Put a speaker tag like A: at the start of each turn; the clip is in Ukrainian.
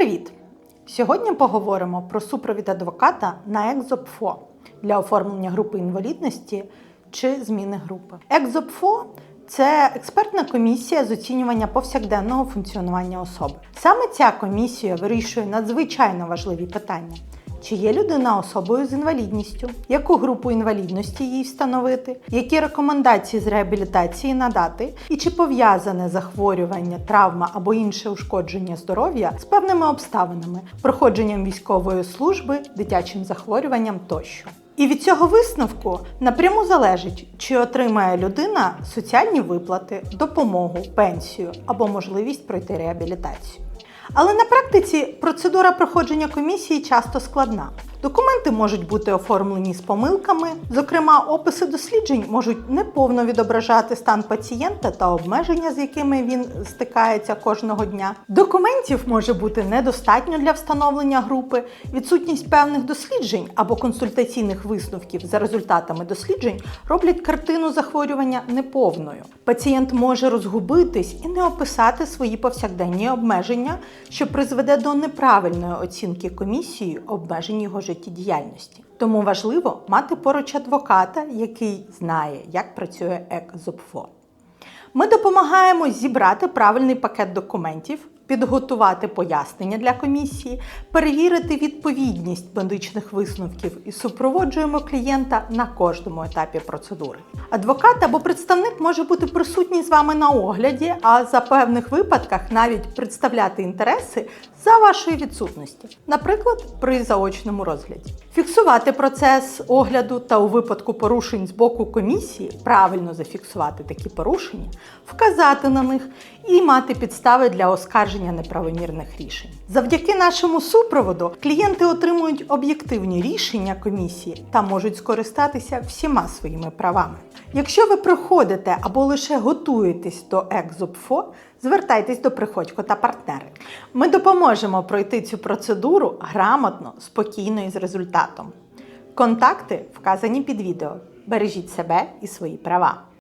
A: Привіт! Сьогодні поговоримо про супровід адвоката на екзопфо для оформлення групи інвалідності чи зміни групи. Екзопфо це експертна комісія з оцінювання повсякденного функціонування особи. Саме ця комісія вирішує надзвичайно важливі питання. Чи є людина особою з інвалідністю? Яку групу інвалідності їй встановити? Які рекомендації з реабілітації надати? І чи пов'язане захворювання, травма або інше ушкодження здоров'я з певними обставинами, проходженням військової служби, дитячим захворюванням тощо? І від цього висновку напряму залежить, чи отримає людина соціальні виплати, допомогу, пенсію або можливість пройти реабілітацію. Але на практиці процедура проходження комісії часто складна. Документи можуть бути оформлені з помилками, зокрема, описи досліджень можуть неповно відображати стан пацієнта та обмеження, з якими він стикається кожного дня. Документів може бути недостатньо для встановлення групи, відсутність певних досліджень або консультаційних висновків за результатами досліджень роблять картину захворювання неповною. Пацієнт може розгубитись і не описати свої повсякденні обмеження, що призведе до неправильної оцінки комісією обмежень його життєдіяльності. Тому важливо мати поруч адвоката, який знає, як працює ЕКЗОПФО. Ми допомагаємо зібрати правильний пакет документів, підготувати пояснення для комісії, перевірити відповідність медичних висновків і супроводжуємо клієнта на кожному етапі процедури. Адвокат або представник може бути присутній з вами на огляді, а за певних випадках навіть представляти інтереси за вашої відсутності, наприклад, при заочному розгляді. Фіксувати процес огляду та у випадку порушень з боку комісії правильно зафіксувати такі порушення, вказати на них і мати підстави для оскарження неправомірних рішень. Завдяки нашому супроводу клієнти отримують об'єктивні рішення комісії та можуть скористатися всіма своїми правами. Якщо ви приходите або лише готуєтесь до екзопфо, звертайтесь до приходько та партнери. Ми допоможемо пройти цю процедуру грамотно, спокійно і з результатом. Контакти вказані під відео. Бережіть себе і свої права.